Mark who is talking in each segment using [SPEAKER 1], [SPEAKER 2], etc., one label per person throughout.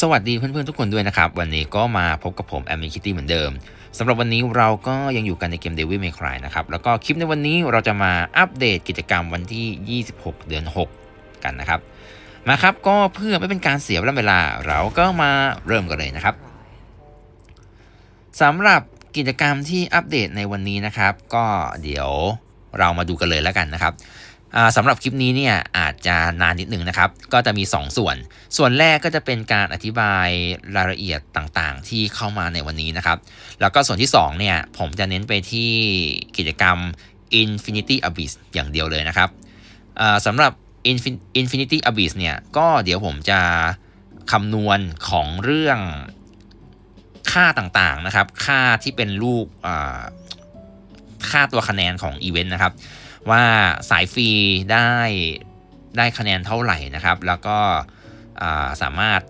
[SPEAKER 1] สวัสดีเพื่อนๆทุกคนด้วยนะครับ วันนี้ก็มาพบกับผมแอมมี่คิตตี้เหมือนเดิมสำหรับวันนี้เราก็ยังอยู่กันในเกม Devil May Cry นะครับ แล้วก็คลิปในวันนี้เราจะมาอัปเดตกิจกรรมวันที่ 26 เดือน 6 กันนะครับ มาครับก็เพื่อไม่เป็นการเสียเวลาเราก็มาเริ่มกันเลยนะครับสำหรับกิจกรรมที่อัปเดตในวันนี้นะครับ ก็เดี๋ยวเรามาดูกันเลยแล้วกันนะครับ สำหรับคลิปนี้เนี่ยอาจจะนานนิดหนึ่งนะครับ ก็จะมี 2 ส่วน ส่วนแรกก็จะเป็นการอธิบายรายละเอียดต่างๆ ที่เข้ามาในวันนี้นะครับ แล้วก็ส่วนที่2เนี่ยผมจะเน้นไปที่กิจกรรม Infinity Abyss อย่างเดียวเลยนะครับสำหรับ Infinity Abyss เนี่ยก็เดี๋ยวผมจะคำนวณของเรื่องค่าต่างๆนะครับ ค่าที่เป็นลูกค่าตัวคะแนนของอีเวนต์นะครับ ว่าสายฟรีได้ได้คะแนนเท่าไหร่นะครับ แล้วก็าสามารถ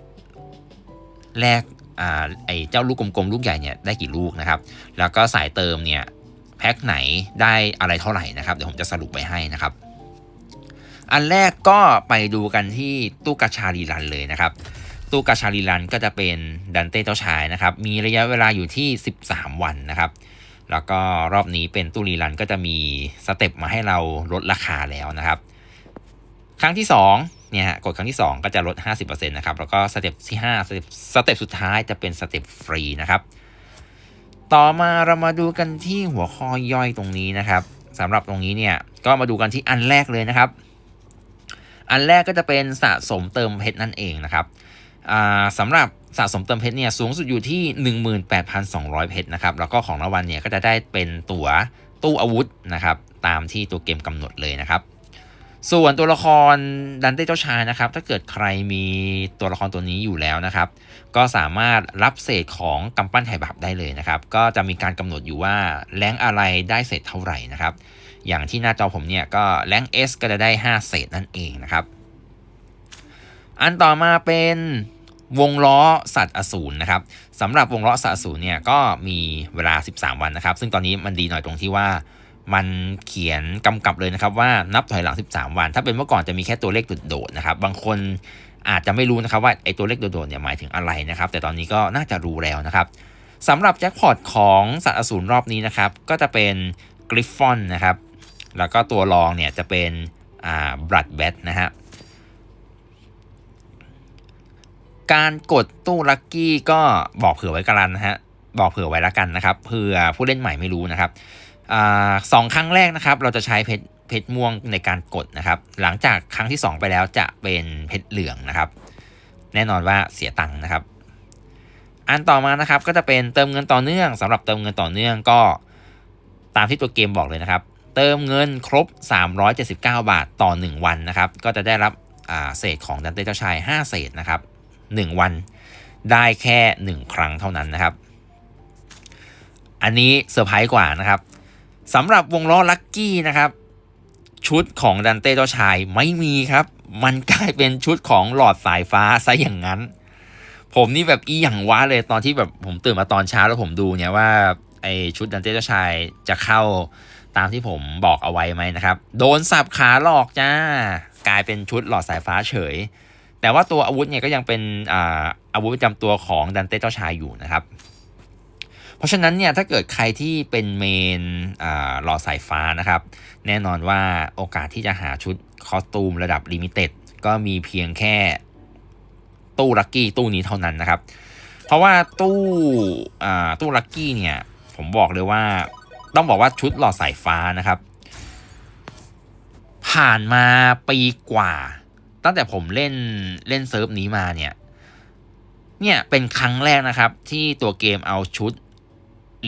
[SPEAKER 1] แลกอไอ้เจ้าลูกกลมๆลูกใหญ่เนี่ยได้กี่ลูกนะครับ แล้วก็สายเติมเนี่ยแพ็คไหนได้อะไรเท่าไหร่นะครับ เดี๋ยวผมจะสรุปไว้ให้นะครับ อันแรกก็ไปดูกันที่ตู้กาชารีรันเลยนะครับ ตู้กาชารีรันก็จะเป็นดันเต้เจ้าชายนะครับ มีระยะเวลาอยู่ที่ 13 วันนะครับ แล้วก็รอบนี้เป็นตู้รีรันก็จะมีสเต็ปมาให้เราลดราคาแล้วนะครับ ครั้งที่2เนี่ยฮะกดครั้งที่ 2 ก็จะลด 50%นะครับแล้วก็สเต็ปที่5สเต็ปสเต็ปสุดท้ายจะเป็นสเต็ปฟรีนะครับ ต่อมาเรามาดูกันที่หัวข้อย่อยตรงนี้นะครับสำหรับตรงนี้เนี่ยก็มาดูกันที่อันแรกเลยนะครับ อันแรกก็จะเป็นสะสมเติมเพชรนั่นเองนะครับอ่าสำหรับ สะสมเติมเพชรเนี่ยสูงสุดอยู่ที่ 18,200 เพชรนะครับแล้วก็ของรางวัลเนี่ยก็จะได้เป็นตั๋วตู้อาวุธนะครับตามที่ตัวเกมกำหนดเลยนะครับ ส่วนตัวละครดันเต้เจ้าชายนะครับ ถ้าเกิดใครมีตัวละครตัวนี้อยู่แล้วนะครับ ก็สามารถรับเศษของกำปั้นไถ่บาปได้เลยนะครับ ก็จะมีการกำหนดอยู่ว่าแรงอะไรได้เศษเท่าไหร่นะครับ อย่างที่หน้าจอผมเนี่ยก็แรง S ก็จะได้ 5 เศษนั่นเองนะครับ อันต่อมาเป็น วงล้อสัตว์อสูรนะครับสำหรับวงล้อสัตว์อสูรเนี่ยก็มีเวลา 13 วันนะครับ ซึ่งตอนนี้มันดีหน่อยตรงที่ว่า มันเขียนกำกับเลยนะครับว่านับถอยหลัง 13 วัน ถ้าเป็นเมื่อก่อนจะมีแค่ตัวเลขโดดๆนะครับ บางคนอาจจะไม่รู้นะครับว่าไอ้ตัวเลขโดดๆเนี่ยหมายถึงอะไรนะครับ แต่ตอนนี้ก็น่าจะรู้แล้วนะครับสำหรับแจ็คพอตของสัตว์อสูรรอบนี้นะครับ ก็จะเป็นกริฟฟอนนะครับ แล้วก็ตัวรองเนี่ยจะเป็นอ่าบลัดแบทนะฮะ การกดตู้ลัคกี้ก็บอกเผื่อไว้กันนะฮะบอกเผื่อไว้แล้วกันนะครับเผื่อผู้เล่นใหม่ไม่รู้นะครับอสองครั้งแรกนะครับ เราจะใช้เพชรเพชรม่วงในการกดนะครับ หลังจากครั้งที่ 2 ไปแล้วจะเป็นเพชรเหลืองนะครับ แน่นอนว่าเสียตังค์นะครับ อันต่อมานะครับก็จะเป็นเติมเงินต่อเนื่องสำหรับเติมเงินต่อเนื่องก็ตามที่ตัวเกมบอกเลยนะครับ เติมเงินครบ 379 บาทต่อ 1 วันนะครับ ก็จะได้รับเศษของดันเต้เจ้าชาย 5 เศษนะครับ 1 วัน ได้แค่ 1 ครั้งเท่านั้นนะครับ อันนี้เซอร์ไพรส์กว่านะครับสำหรับวงล้อลัคกี้นะครับ ชุดของดันเต้เจ้าชายไม่มีครับ มันกลายเป็นชุดของหลอดสายฟ้าซะอย่างนั้น ผมนี่แบบอีหยังวะเลยตอนที่แบบผมตื่นมาตอนเช้าแล้วผมดูเนี่ยว่าไอชุดดันเต้เจ้าชายจะเข้าตามที่ผมบอกเอาไว้ไหมนะครับ โดนสับขาหลอกจ้ากลายเป็นชุดหลอดสายฟ้าเฉย แต่ว่าตัวอาวุธเนี่ยก็ยังเป็นอาอาวุธประจำตัวของดันเต้เจ้าชายอยู่นะครับ เพราะฉะนั้นเนี่ยถ้าเกิดใครที่เป็นเมนหลอดสายฟ้านะครับ แน่นอนว่าโอกาสที่จะหาชุดคอสตูมระดับลิมิเต็ดก็มีเพียงแค่ตู้ลัคกี้ตู้นี้เท่านั้นนะครับ เพราะว่าตู้ตู้ลัคกี้เนี่ยผมบอกเลยว่าต้องบอกว่าชุดหลอดสายฟ้านะครับ ผ่านมาปีกว่า ตั้งแต่ผมเล่นเล่นเซิร์ฟนี้มาเนี่ย เนี่ยเป็นครั้งแรกนะครับ ที่ตัวเกมเอาชุด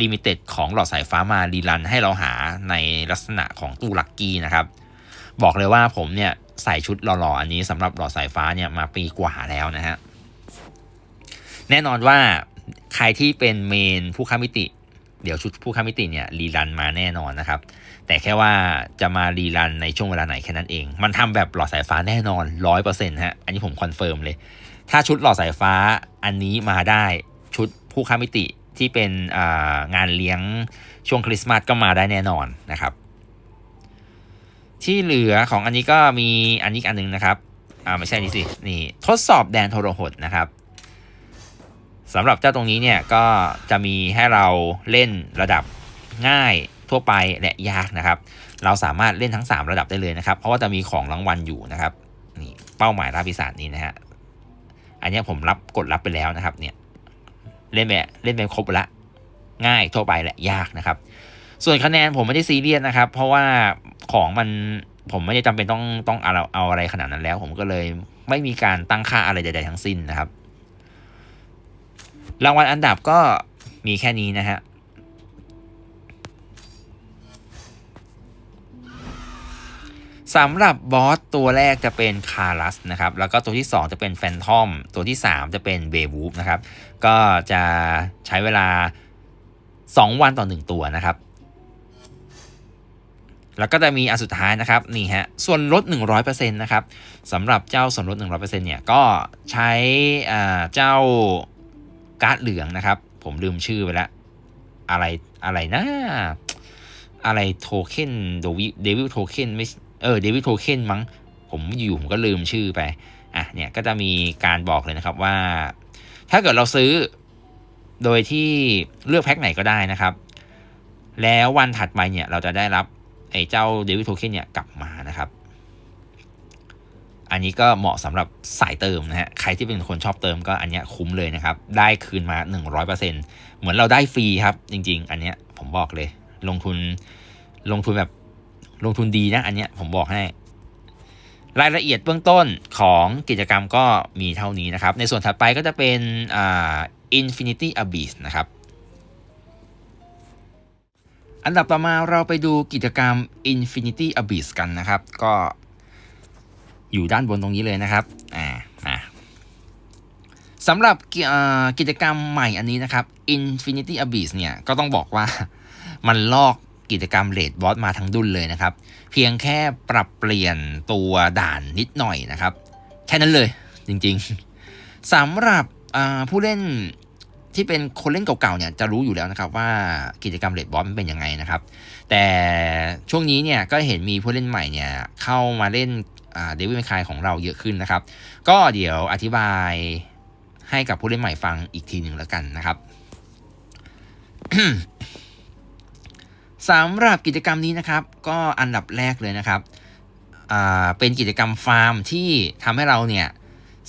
[SPEAKER 1] ลิมิเต็ดของหลอดสายฟ้ามารีรันให้เราหาในลักษณะของตู้ลักกี้นะครับ บอกเลยว่าผมเนี่ยใส่ชุดหล่อๆอันนี้สำหรับหลอดสายฟ้าเนี่ยมาปีกว่าแล้วนะฮะแน่นอนว่าใครที่เป็นเมนผู้ค้ามิติ เดี๋ยวชุดผู้ค้ามิติเนี่ยรีรันมาแน่นอนนะครับ แต่แค่ว่าจะมารีรันในช่วงเวลาไหนแค่นั้นเอง มันทำแบบหลอดสายฟ้าแน่นอนร้อยเปอร์เซ็นต์ฮะ อันนี้ผมคอนเฟิร์มเลย ถ้าชุดหลอดสายฟ้าอันนี้มาได้ชุดผู้ค้ามิติที่เป็นงานเลี้ยงช่วงคริสต์มาสก็มาได้แน่นอนนะครับ ที่เหลือของอันนี้ก็มีอันนี้อีกอันหนึงนะครับอ่าไม่ใช่นี่สินี่ทดสอบแดนทรหดนะครับ สำหรับเจ้าตรงนี้เนี่ยก็จะมีให้เราเล่นระดับง่ายทั่วไปและยากนะครับ เราสามารถเล่นทั้ง 3 ระดับได้เลยนะครับ เพราะว่าจะมีของรางวัลอยู่นะครับนี่เป้าหมายล่าปีศาจนี้นะฮะอันนี้ผมรับกดรับไปแล้วนะครับเนี่ยเล่นไปเล่นไปครบละง่ายทั่วไปและยากนะครับ ส่วนคะแนนผมไม่ได้ซีเรียสนะครับ เพราะว่าของมันผมไม่ได้จำเป็นต้องต้องเอาเอาอะไรขนาดนั้นแล้ว ผมก็เลยไม่มีการตั้งค่าอะไรใดๆทั้งสิ้นนะครับ รางวัลอันดับก็มีแค่นี้นะฮะสำหรับบอสตัวแรกจะเป็นคารัสนะครับ แล้วก็ตัวที่ 2 จะเป็นแฟนทอม ตัวที่ 3 จะเป็นเบวูฟนะครับ ก็จะใช้เวลา 2 วันต่อ 1 ตัวนะครับ แล้วก็จะมีอันสุดท้ายนะครับนี่ฮะส่วนลด 100%นะครับสำหรับเจ้าส่วนลด 100%เนี่ยก็ใช้เจ้า การ์ดเหลืองนะครับ ผมลืมชื่อไปแล้วอะไรอะไรนะอะไรโทเค็นเดวิเดวิลโทเค็นไม่เออเดวิลโทเค็นมั้ง ผมอยู่ผมก็ลืมชื่อไปอะเนี่ยก็จะมีการบอกเลยนะครับว่า ถ้าเกิดเราซื้อโดยที่เลือกแพ็คไหนก็ได้นะครับ แล้ววันถัดไปเนี่ยเราจะได้รับไอ้เจ้าเดวิลโทเค็นเนี่ยกลับมานะครับ อันนี้ก็เหมาะสำหรับสายเติมนะฮะ ใครที่เป็นคนชอบเติมก็อันนี้คุ้มเลยนะครับ ได้คืนมา 100%เหมือนเราได้ฟรีครับ จริง ๆ อันเนี้ยผมบอกเลย ลงทุนลงทุนแบบลงทุนดีนะ อันเนี้ยผมบอกให้ รายละเอียดเบื้องต้นของกิจกรรมก็มีเท่านี้นะครับ ในส่วนถัดไปก็จะเป็นอ่า Infinity Abyss นะครับ อันดับต่อมาเราไปดูกิจกรรม Infinity Abyss กันนะครับ ก็ อยู่ด้านบนตรงนี้เลยนะครับอ่ามาสำหรับกิจกรรมใหม่อันนี้นะครับ Infinity Abyss เนี่ย ก็ต้องบอกว่ามันลอกกิจกรรมเลดบอสมาทั้งดุนเลยนะครับ เพียงแค่ปรับเปลี่ยนตัวด่านนิดหน่อยนะครับ แค่นั้นเลยจริงๆสำหรับผู้เล่นที่เป็นคนเล่นเก่าๆเนี่ยจะรู้อยู่แล้วนะครับว่ากิจกรรมเลดบอสมันเป็นยังไงนะครับ แต่ช่วงนี้เนี่ยก็เห็นมีผู้เล่นใหม่เนี่ยเข้ามาเล่น เดวิดเมคายของเราเยอะขึ้นนะครับ ก็เดี๋ยวอธิบายให้กับผู้เล่นใหม่ฟังอีกทีหนึ่งแล้วกันนะครับสำหรับกิจกรรมนี้นะครับ ก็อันดับแรกเลยนะครับเป็นกิจกรรมฟาร์มที่ทำให้เราเนี่ย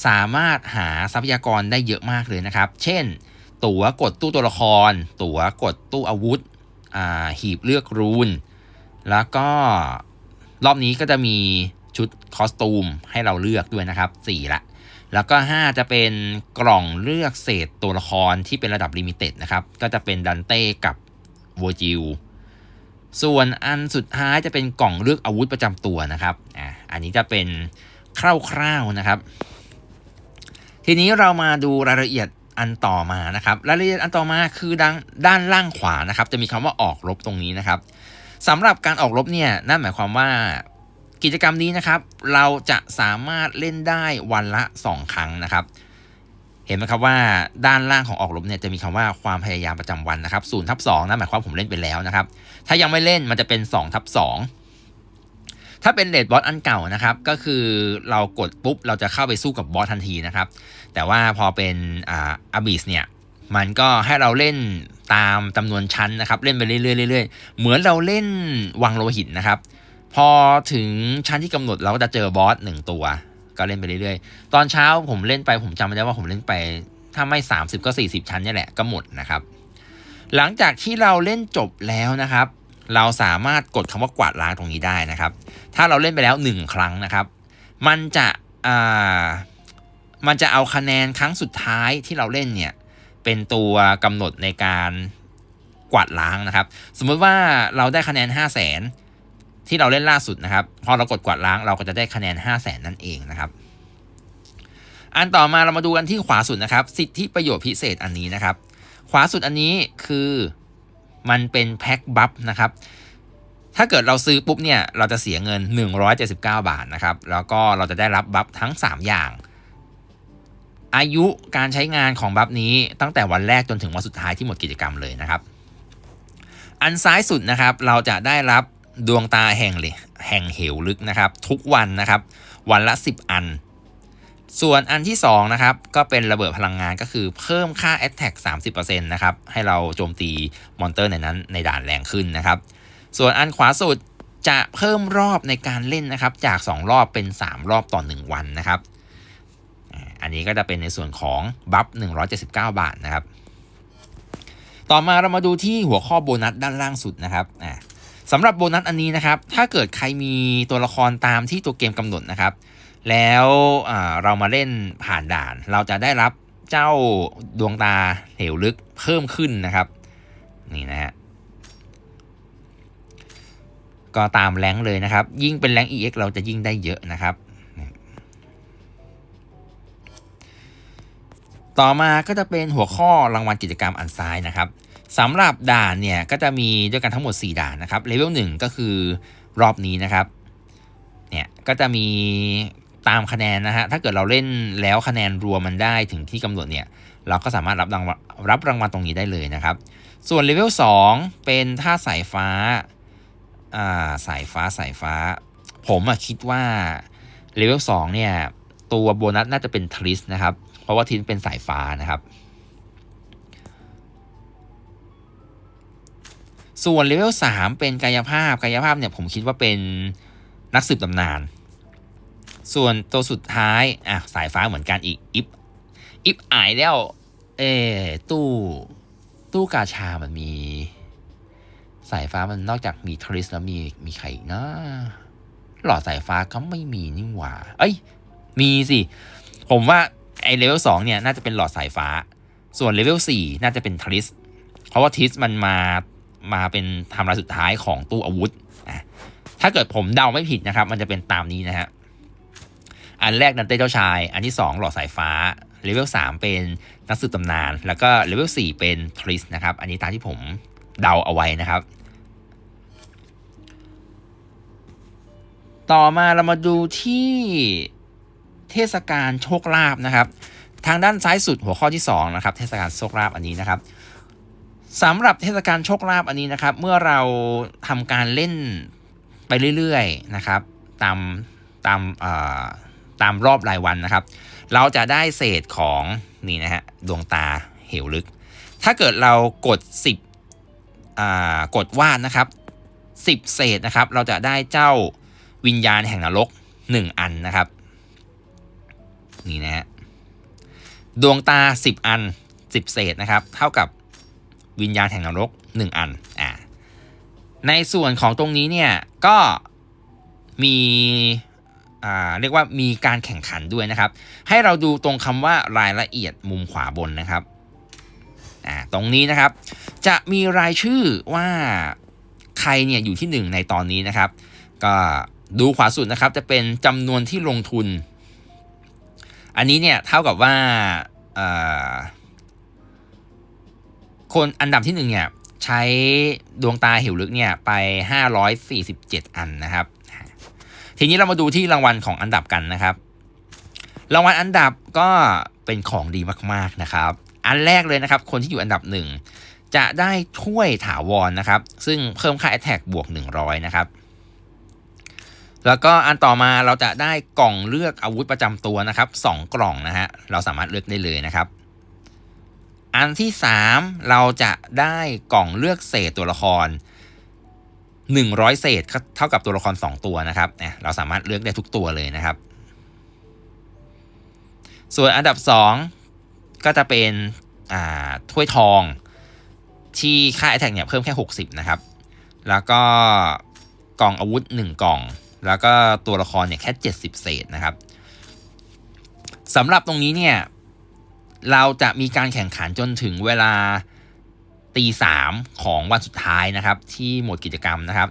[SPEAKER 1] สามารถหาทรัพยากรได้เยอะมากเลยนะครับ เช่น ตั๋วกดตู้ตัวละคร ตั๋วกดตู้อาวุธหีบเลือกรูน แล้วก็รอบนี้ก็จะมี ชุดคอสตูมให้เราเลือกด้วยนะครับ4ละแล้วก็ 5 จะเป็นกล่องเลือกเศษตัวละครที่เป็นระดับลิมิเต็ดนะครับ ก็จะเป็นดันเต้กับโวจิลส่วนอันสุดท้ายจะเป็นกล่องเลือกอาวุธประจำตัวนะครับอ่าอันนี้จะเป็นคร่าวๆนะครับ ทีนี้เรามาดูรายละเอียดอันต่อมานะครับ รายละเอียดอันต่อมาคือด้านด้านล่างขวานะครับ จะมีคำว่าออกรบตรงนี้นะครับสำหรับการออกรบเนี่ยนั่นหมายความว่า กิจกรรมนี้นะครับ เราจะสามารถเล่นได้วันละ 2 ครั้งนะครับ เห็นไหมครับว่าด้านล่างของออกรบเนี่ยจะมีคำว่าความพยายามประจำวันนะครับศูนย์ทับสองนะหมายความผมเล่นไปแล้วนะครับ ถ้ายังไม่เล่นมันจะเป็น2ทับสองถ้าเป็นเลดบอสอันเก่านะครับ ก็คือเรากดปุ๊บเราจะเข้าไปสู้กับบอสทันทีนะครับ แต่ว่าพอเป็นอ่าอาบิสเนี่ยมันก็ให้เราเล่นตามจำนวนชั้นนะครับ เล่นไปเรื่อยๆเหมือนเราเล่นวังโลหิตนะครับ พอถึงชั้นที่กำหนดเราก็จะเจอบอสหนึ่งตัว ก็เล่นไปเรื่อยๆ ตอนเช้าผมเล่นไปผมจำไม่ได้ว่าผมเล่นไป ถ้าไม่ 30 ก็ 40 ชั้นนี่แหละก็หมดนะครับ หลังจากที่เราเล่นจบแล้วนะครับ เราสามารถกดคำว่ากวาดล้างตรงนี้ได้นะครับ ถ้าเราเล่นไปแล้ว 1 ครั้งนะครับ มันจะอ่ามันจะเอาคะแนนครั้งสุดท้ายที่เราเล่นเนี่ยเป็นตัวกำหนดในการกวาดล้างนะครับ สมมติว่าเราได้คะแนน 5 0 0 0 0น ที่เราเล่นล่าสุดนะครับ พอเรากดกวาดล้างเราก็จะได้คะแนน 5 0 0แสนนั่นเองนะครับ อันต่อมาเรามาดูกันที่ขวาสุดนะครับ สิทธิประโยชน์พิเศษอันนี้นะครับ ขวาสุดอันนี้คือมันเป็นแพ็คบัฟนะครับ ถ้าเกิดเราซื้อปุ๊บเนี่ยเราจะเสียเงิน 179 บาทนะครับ แล้วก็เราจะได้รับบัฟทั้ง 3 อย่าง อายุการใช้งานของบัฟนี้ตั้งแต่วันแรกจนถึงวันสุดท้ายที่หมดกิจกรรมเลยนะครับ อันซ้ายสุดนะครับเราจะได้รับ ดวงตาแห่งเลยแห่งเหวลึกนะครับ ทุกวันนะครับ วันละ 10 อัน ส่วนอันที่2นะครับก็เป็นระเบิดพลังงานก็คือเพิ่มค่า Attack 30%นะครับให้เราโจมตีมอนเตอร์ในนั้นในด่านแรงขึ้นนะครับ ส่วนอันขวาสุดจะเพิ่มรอบในการเล่นนะครับ จาก 2 รอบเป็น 3 รอบต่อ 1 วันนะครับ อันนี้ก็จะเป็นในส่วนของบัฟ179 บาทนะครับ ต่อมาเรามาดูที่หัวข้อโบนัสด้านล่างสุดนะครับอ่า สำหรับโบนัสอันนี้นะครับ ถ้าเกิดใครมีตัวละครตามที่ตัวเกมกำหนดนะครับ แล้วอ่าเรามาเล่นผ่านด่าน เราจะได้รับเจ้าดวงตาเหวลึกเพิ่มขึ้นนะครับ นี่นะฮะก็ตามแรงเลยนะครับ ยิ่งเป็นแรง EX เราจะยิ่งได้เยอะนะครับ ต่อมาก็จะเป็นหัวข้อรางวัลกิจกรรมอันซ้ายนะครับ สำหรับด่านเนี่ยก็จะมีด้วยกันทั้งหมด 4 ด่านนะครับเลเวล1ก็คือรอบนี้นะครับเนี่ยก็จะมีตามคะแนนนะฮะถ้าเกิดเราเล่นแล้วคะแนนรวมมันได้ถึงที่กำหนดเนี่ยเราก็สามารถรับรางวัลรับรางวัลตรงนี้ได้เลยนะครับ ส่วนเลเวล2เป็นท่าสายฟ้าอ่าสายฟ้าสายฟ้า ผมอะคิดว่าเลเวล2เนี่ยตัวโบนัสน่าจะเป็นทริสนะครับ เพราะว่าทินเป็นสายฟ้านะครับ ส่วนเลเวล3เป็นกายภาพกายภาพเนี่ยผมคิดว่าเป็นนักสืบตำนาน ส่วนตัวสุดท้ายอะสายฟ้าเหมือนกันอีกอิฟอิฟอายแล้วเออตู้ตู้กาชามันมี สายฟ้ามันนอกจากมีทริสแล้วมีมีใครอีกนะหลอดสายฟ้าก็ไม่มีนี่หว่า เอ้ย มีสิ ผมว่าไอเลเวลสองเนี่ยน่าจะเป็นหลอดสายฟ้า ส่วนเลเวลสี่น่าจะเป็นทริส เพราะว่าทริสมันมา มาเป็นทำลายสุดท้ายของตู้อาวุธถ้าเกิดผมเดาไม่ผิดนะครับ มันจะเป็นตามนี้นะฮะอันแรกนันเต้เจ้าชาย อันที่ 2 หลอดสายฟ้าเลเวล3เป็นนักสืบตำนาน แล้วก็เลเวล4เป็นทริสนะครับ อันนี้ตามที่ผมเดาเอาไว้นะครับ ต่อมาเรามาดูที่เทศกาลโชคลาภนะครับ ทางด้านซ้ายสุดหัวข้อที่2นะครับ เทศกาลโชคลาภอันนี้นะครับ สำหรับเทศกาลโชคลาภอันนี้นะครับ เมื่อเราทำการเล่นไปเรื่อยๆนะครับ ตามตามเอ่อตามรอบรายวันนะครับ เราจะได้เศษของนี่นะฮะดวงตาเหวลึก ถ้าเกิดเรากด 10อ่ากดวาดนะครับ10 เศษนะครับ เราจะได้เจ้าวิญญาณแห่งนรก 1 อันนะครับ นี่นะฮะดวงตา 10 อัน 10 เศษนะครับ เท่ากับ วิญญาณแห่งนรก 1 อันอ่าในส่วนของตรงนี้เนี่ยก็มีอ่าเรียกว่ามีการแข่งขันด้วยนะครับ ให้เราดูตรงคำว่ารายละเอียดมุมขวาบนนะครับอ่าตรงนี้นะครับ จะมีรายชื่อว่าใครเนี่ยอยู่ที่ 1 ในตอนนี้นะครับ ก็ดูขวาสุดนะครับจะเป็นจำนวนที่ลงทุน อันนี้เนี่ยเท่ากับว่าอ่อ คนอันดับที่หนึ่งเนี่ยใช้ดวงตาหิวลึกเนี่ยไป 547 อันนะครับ ทีนี้เรามาดูที่รางวัลของอันดับกันนะครับ รางวัลอันดับก็เป็นของดีมากๆนะครับ อันแรกเลยนะครับ คนที่อยู่อันดับหนึ่งจะได้ถ้วยถาวรนะครับ ซึ่งเพิ่มค่า Attack บวก 100 นะครับ แล้วก็อันต่อมาเราจะได้กล่องเลือกอาวุธประจำตัวนะครับ 2 กล่องนะฮะเราสามารถเลือกได้เลยนะครับ อันที่ 3 เราจะได้กล่องเลือกเศษตัวละคร 100 เศษเท่ากับตัวละคร 2 ตัวนะครับเราสามารถเลือกได้ทุกตัวเลยนะครับ ส่วนอันดับ 2 ก็จะเป็นถ้วยทองที่ค่า a t t a c เนี่ยเพิ่มแค่ 60 นะครับ แล้วก็กล่องอาวุธ 1 กล่อง แล้วก็ตัวละครเนี่ยแค่ 70 เศษนะครับสำหรับตรงนี้เนี่ย เราจะมีการแข่งขันจนถึงเวลาตีสามของวันสุดท้ายนะครับ ที่หมดกิจกรรมนะครับ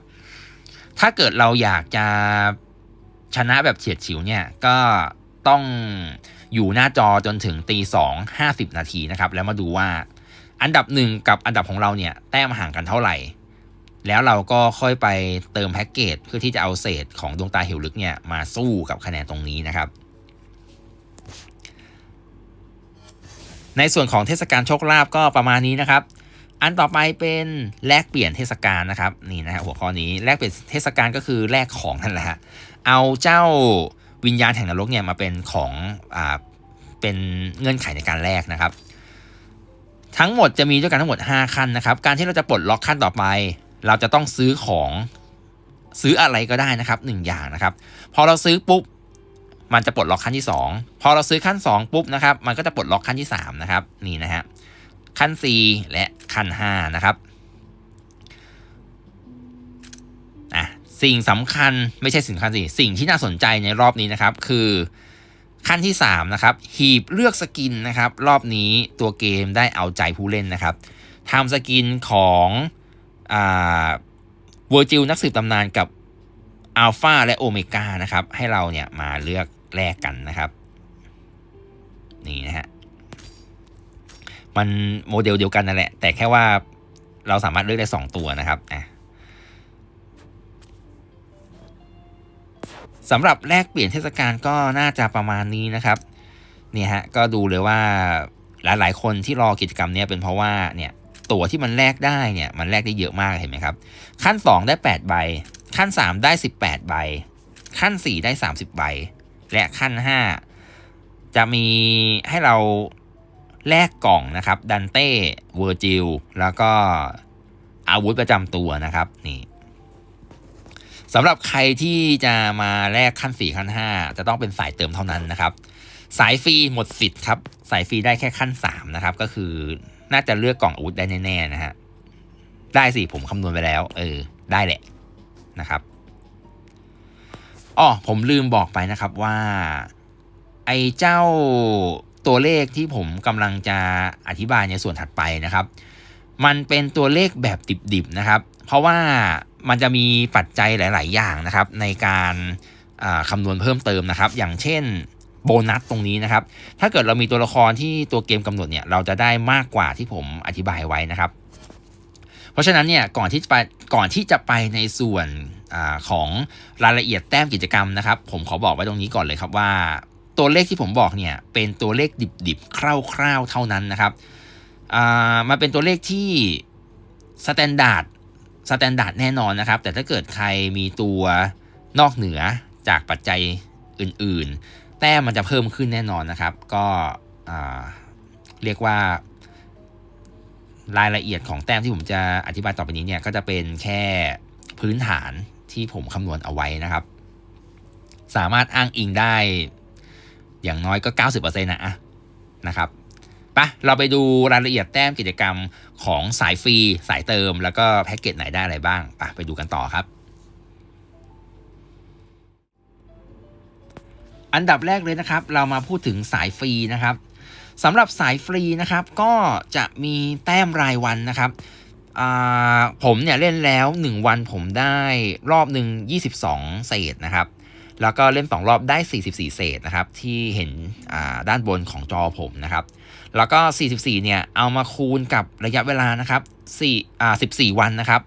[SPEAKER 1] ถ้าเกิดเราอยากจะชนะแบบเฉียดฉิวเนี่ย ก็ต้องอยู่หน้าจอจนถึงตีสองห้าสิบนาทีนะครับ แล้วมาดูว่าอันดับหนึ่งกับอันดับของเราเนี่ย แต้มห่างกันเท่าไหร่ แล้วเราก็ค่อยไปเติมแพ็กเกจเพื่อที่จะเอาเศษของดวงตาเหวลึกเนี่ยมาสู้กับคะแนนตรงนี้นะครับ ในส่วนของเทศกาลโชคลาภก็ประมาณนี้นะครับ อันต่อไปเป็นแลกเปลี่ยนเทศกาลนะครับนี่นะฮะหัวข้อนี้แลกเปลี่ยนเทศกาลก็คือแลกของนั่นแหละฮะเอาเจ้าวิญญาณแห่งนรกเนี่ยมาเป็นของอ่าเป็นเงื่อนไขในการแลกนะครับ ทั้งหมดจะมีด้วยกันทั้งหมด 5 ขั้นนะครับ การที่เราจะปลดล็อกขั้นต่อไป เราจะต้องซื้อของซื้ออะไรก็ได้นะครับหนึ่งอย่างนะครับ พอเราซื้อปุ๊บ มันจะปลดล็อกขั้นที่ 2 พอเราซื้อขั้น 2 ปุ๊บนะครับมันก็จะปลดล็อกขั้นที่ 3 นะครับนี่นะฮะขั้น 4 และขั้น 5 นะครับอะสิ่งสำคัญไม่ใช่สิ่งสำคัญสิสิ่งที่น่าสนใจในรอบนี้นะครับ คือขั้นที่ 3 นะครับ หีบเลือกสกินนะครับ รอบนี้ตัวเกมได้เอาใจผู้เล่นนะครับทำสกินของอ่าเวอร์จิลนักสืบตำนานกับอัลฟาและโอเมก้านะครับ ให้เราเนี่ยมาเลือก แลกกันนะครับ นี่นะฮะมันโมเดลเดียวกันนั่นแหละ แต่แค่ว่าเราสามารถเลือกได้ 2 ตัวนะครับอะสำหรับแลกเปลี่ยนเทศกาลก็น่าจะประมาณนี้นะครับเนี่ยฮะก็ดูเลยว่าหลาย ๆ คนที่รอกิจกรรมเนี้ยเป็นเพราะว่าเนี่ยตั๋วที่มันแลกได้เนี่ยมันแลกได้เยอะมากเห็นไหมครับขั้น 2 ได้ 8 ใบ ขั้น 3 ได้ 18 ใบ ขั้น 4 ได้ 30 ใบ และขั้น 5 จะมีให้เราแลกกล่องนะครับดันเต้เวอร์จิลแล้วก็อาวุธประจำตัวนะครับนี่สำหรับใครที่จะมาแลกขั้น 4 ขั้น 5 จะต้องเป็นสายเติมเท่านั้นนะครับ สายฟรีหมดสิทธิ์ครับ สายฟรีได้แค่ขั้น 3 นะครับ ก็คือน่าจะเลือกกล่องอาวุธได้แน่ ๆ นะฮะได้สิผมคำนวณไปแล้ว เออ ได้แหละนะครับ อ๋อผมลืมบอกไปนะครับว่าไอ้เจ้าตัวเลขที่ผมกำลังจะอธิบายในส่วนถัดไปนะครับ มันเป็นตัวเลขแบบดิบๆนะครับ เพราะว่ามันจะมีปัจจัยหลาย ๆ อย่างนะครับ ในการคำนวณเพิ่มเติมนะครับ อย่างเช่นโบนัสตรงนี้นะครับ ถ้าเกิดเรามีตัวละครที่ตัวเกมกำหนดเนี่ยเราจะได้มากกว่าที่ผมอธิบายไว้นะครับ เพราะฉะนั้นเนี่ยก่อนที่จะไปก่อนที่จะไปในส่วน อของรายละเอียดแต้มกิจกรรมนะครับ ผมขอบอกไว้ตรงนี้ก่อนเลยครับว่า ตัวเลขที่ผมบอกเนี่ยเป็นตัวเลขดิบๆคร่าวๆเท่านั้นนะครับมันเป็นตัวเลขที่สแตนดาร์ดสแตนดาร์ดแน่นอนนะครับ แต่ถ้าเกิดใครมีตัวนอกเหนือจากปัจจัยอื่นๆ แต้มมันจะเพิ่มขึ้นแน่นอนนะครับ ก็เรียกว่ารายละเอียดของแต้มที่ผมจะอธิบายต่อไปนี้เนี่ยก็จะเป็นแค่พื้นฐาน ที่ผมคำนวณเอาไว้นะครับ สามารถอ้างอิงได้อย่างน้อยก็ 90%นะอะนะครับปะเราไปดูรายละเอียดแต้มกิจกรรมของสายฟรี สายเติม แล้วก็แพ็กเกจไหนได้อะไรบ้างปะไปดูกันต่อครับ อันดับแรกเลยนะครับ เรามาพูดถึงสายฟรีนะครับสำหรับสายฟรีนะครับ ก็จะมีแต้มรายวันนะครับ ผมเนี่ยเล่นแล้ว 1 วันผมได้รอบหนึ่ง22 เศษนะครับ แล้วก็เล่น 2 รอบได้ 44 เศษนะครับ ที่เห็นด้านบนของจอผมนะครับ แล้วก็ 44 เนี่ย เอามาคูณกับระยะเวลานะครับ4อ่า14 วันนะครับ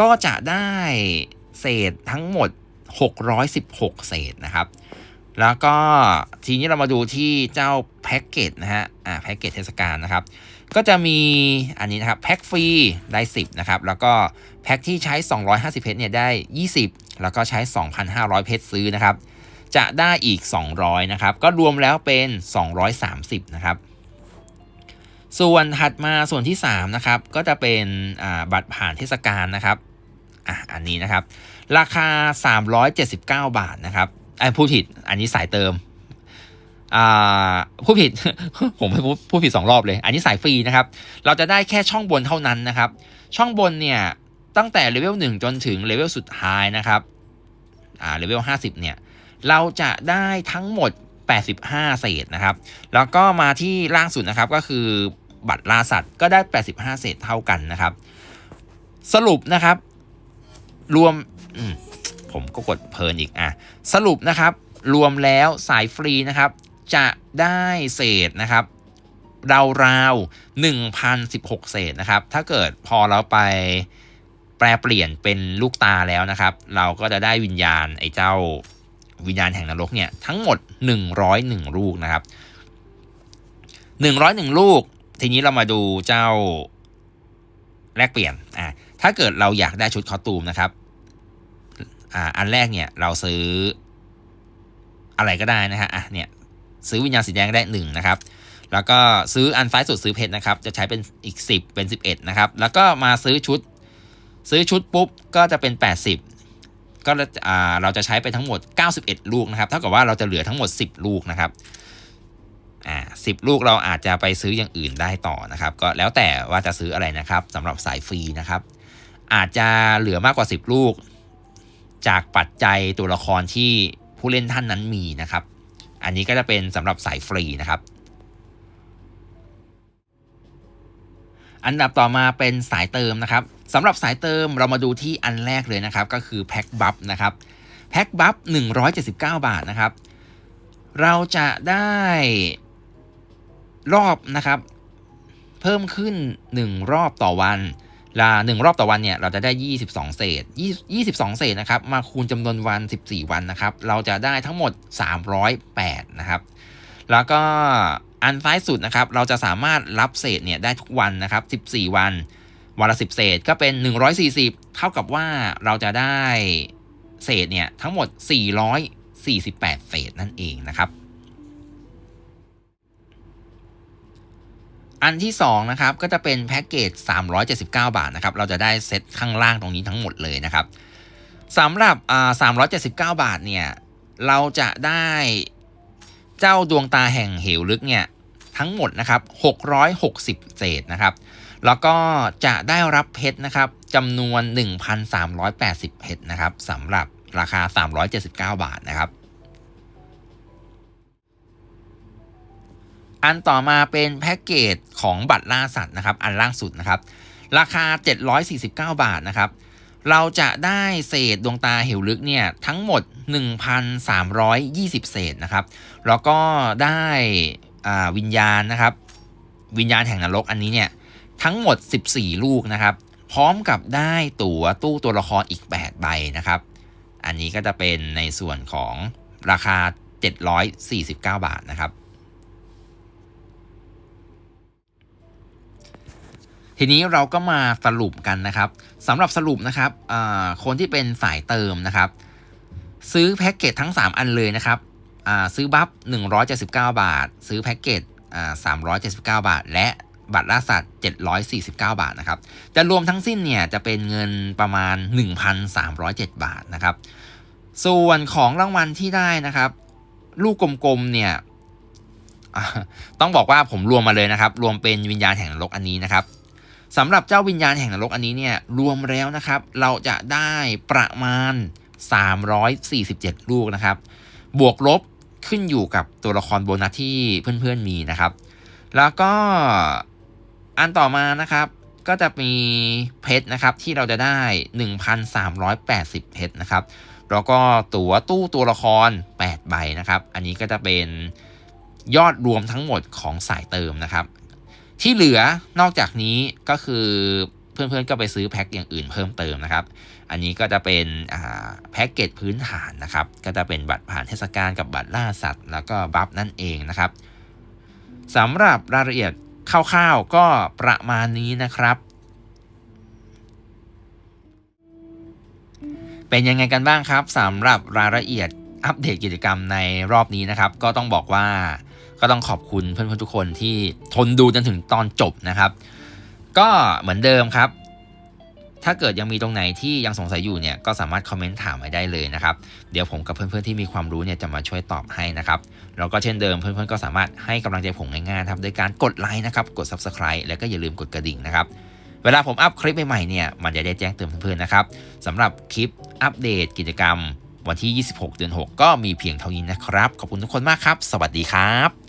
[SPEAKER 1] ก็จะได้เศษทั้งหมด 616 เศษนะครับ แล้วก็ทีนี้เรามาดูที่เจ้าแพ็กเกจนะฮะอ่าแพ็กเกจเทศกาลนะครับ ก็จะมีอันนี้นะครับแพ็คฟรีได้ 10นะครับแล้วก็แพ็คที่ใช้ 250 เพชรเนี่ยได้ 20 แล้วก็ใช้ 2,500 เพชรซื้อนะครับจะได้อีก 200นะครับก็รวมแล้วเป็น 230นะครับส่วนถัดมาส่วนที่3นะครับก็จะเป็นบัตรผ่านเทศกาลนะครับอะอันนี้นะครับ ราคา 379 บาทนะครับไอ้ผู้ผิดอันนี้สายเติม ผู้ผิด ผมไปพูดผิดสองรอบเลย อันนี้สายฟรีนะครับ เราจะได้แค่ช่องบนเท่านั้นนะครับ ช่องบนเนี่ย ตั้งแต่เลเวล1จนถึงเลเวลสุดท้ายนะครับ อ่า เลเวล50เนี่ย เราจะได้ทั้งหมด 85 เศษนะครับ แล้วก็มาที่ล่างสุดนะครับ ก็คือบัตรล่าสัตว์ก็ได้ 85 เศษเท่ากันนะครับ สรุปนะครับ รวมผมก็กดเพลินอีกอะ สรุปนะครับรวมแล้วสายฟรีนะครับ จะได้เศษนะครับราวๆ1,016 เศษนะครับ ถ้าเกิดพอเราไปแปลเปลี่ยนเป็นลูกตาแล้วนะครับ เราก็จะได้วิญญาณไอ้เจ้าวิญญาณแห่งนรกเนี่ยทั้งหมด 101 ลูกนะครับ 101 ลูก ทีนี้เรามาดูเจ้าแลกเปลี่ยนอะถ้าเกิดเราอยากได้ชุดคอตูมนะครับอ่าอันแรกเนี่ยเราซื้ออะไรก็ได้นะฮะอะเนี่ย ซื้อวิญญาณสีแดงได้1นะครับแล้วก็ซื้ออันซ้ายสุดซื้อเพชรนะครับ จะใช้เป็นอีก 10 เป็น 11 นะครับ แล้วก็มาซื้อชุด ซื้อชุดปุ๊บก็จะเป็น 80 ก็อ่าเราจะใช้ไปทั้งหมด 91 ลูกนะครับ เท่ากับว่าเราจะเหลือทั้งหมด 10 ลูกนะครับอ่าสิลูกเราอาจจะไปซื้ออย่างอื่นได้ต่อนะครับ ก็แล้วแต่ว่าจะซื้ออะไรนะครับสำหรับสายฟรีนะครับ อาจจะเหลือมากกว่า 10 ลูก จากปัจจัยตัวละครที่ผู้เล่นท่านนั้นมีนะครับ อันนี้ก็จะเป็นสำหรับสายฟรีนะครับ อันดับต่อมาเป็นสายเติมนะครับสำหรับสายเติมเรามาดูที่อันแรกเลยนะครับ ก็คือแพ็คบัฟนะครับแพ็คบัฟ179 บาทนะครับ เราจะได้รอบนะครับ เพิ่มขึ้น 1 รอบต่อวัน ลา1รอบต่อวันเนี่ยเราจะได้ 22 เศษ22 เศษนะครับมาคูณจำนวนวัน 14 วันนะครับเราจะได้ทั้งหมด 308 นะครับ แล้วก็อันซ้ายสุดนะครับเราจะสามารถรับเศษเนี่ยได้ทุกวันนะครับ 14 วัน วันละ 10 เศษก็เป็น 140 เท่ากับว่าเราจะได้เศษเนี่ยทั้งหมด 448 เศษนั่นเองนะครับ อันที่2นะครับก็จะเป็นแพ็กเกจ 379 บาทนะครับเราจะได้เซตข้างล่างตรงนี้ทั้งหมดเลยนะครับสำหรับอ่า379 บาทเนี่ยเราจะได้เจ้าดวงตาแห่งเหวลึกเนี่ยทั้งหมดนะครับ660 เศษนะครับ แล้วก็จะได้รับเพชรนะครับจำนวน 1,380 เพชรนะครับสำหรับราคา 379 บาทนะครับ อันต่อมาเป็นแพ็กเกจของบัตรล่าสัตว์นะครับ อันล่างสุดนะครับ ราคา 749 บาทนะครับ เราจะได้เศษดวงตาเหวลึกเนี่ยทั้งหมด 1,320 เศษนะครับ แล้วก็ได้วิญญาณนะครับ วิญญาณแห่งนรกอันนี้เนี่ยทั้งหมด 14 ลูกนะครับ พร้อมกับได้ตั๋วตู้ตัวละครอีก 8 ใบนะครับ อันนี้ก็จะเป็นในส่วนของราคา 749 บาทนะครับ ทีนี้เราก็มาสรุปกันนะครับสำหรับสรุปนะครับคนที่เป็นสายเติมนะครับ ซื้อแพ็กเกจทั้ง 3 อันเลยนะครับซื้อบัฟ179 บาท ซื้อแพ็กเกจ379 บาท และบัตรล่าสัตว์ 749 บาทนะครับ จะรวมทั้งสิ้นเนี่ยจะเป็นเงินประมาณ 1,307 บาทนะครับ ส่วนของรางวัลที่ได้นะครับ ลูกกลมๆเนี่ยต้องบอกว่าผมรวมมาเลยนะครับ รวมเป็นวิญญาณแห่งนรกอันนี้นะครับ สำหรับเจ้าวิญญาณแห่งนรกอันนี้เนี่ยรวมแล้วนะครับ เราจะได้ประมาณ 347 ลูกนะครับ บวกลบขึ้นอยู่กับตัวละครโบนัสที่เพื่อนๆมีนะครับ แล้วก็อันต่อมานะครับ ก็จะมีเพชรนะครับที่เราจะได้ 1,380 เพชรนะครับ แล้วก็ตั๋วตู้ตัวละคร 8 ใบนะครับ อันนี้ก็จะเป็นยอดรวมทั้งหมดของสายเติมนะครับ ที่เหลือนอกจากนี้ก็คือเพื่อนๆก็ไปซื้อแพ็คอย่างอื่นเพิ่มเติมนะครับ อันนี้ก็จะเป็นแพ็กเกจพื้นฐานนะครับ ก็จะเป็นบัตรผ่านเทศกาลกับบัตรล่าสัตว์ แล้วก็บัฟนั่นเองนะครับสำหรับรายละเอียดคร่าวๆก็ประมาณนี้นะครับ เป็นยังไงกันบ้างครับสำหรับรายละเอียดอัปเดตกิจกรรมในรอบนี้นะครับ ก็ต้องบอกว่า ก็ต้องขอบคุณเพื่อนๆทุกคนที่ทนดูจนถึงตอนจบนะครับ ก็เหมือนเดิมครับ ถ้าเกิดยังมีตรงไหนที่ยังสงสัยอยู่เนี่ยก็สามารถคอมเมนต์ถามไว้ได้เลยนะครับ เดี๋ยวผมกับเพื่อนๆที่มีความรู้เนี่ยจะมาช่วยตอบให้นะครับแล้วก็เช่นเดิมเพื่อนๆก็สามารถให้กำลังใจผมง่ายๆครับโดยการกดไลค์นะครับกด Subscribe แล้วก็อย่าลืมกดกระดิ่งนะครับเวลาผมอัพคลิปใหม่ๆเนี่ยมันจะได้แจ้งเตือนเพื่อนๆนะครับสำหรับคลิปอัปเดตกิจกรรมวันที่ 26 เดือน 6 ก็มีเพียงเท่านี้นะครับ ขอบคุณทุกคนมากครับ สวัสดีครับ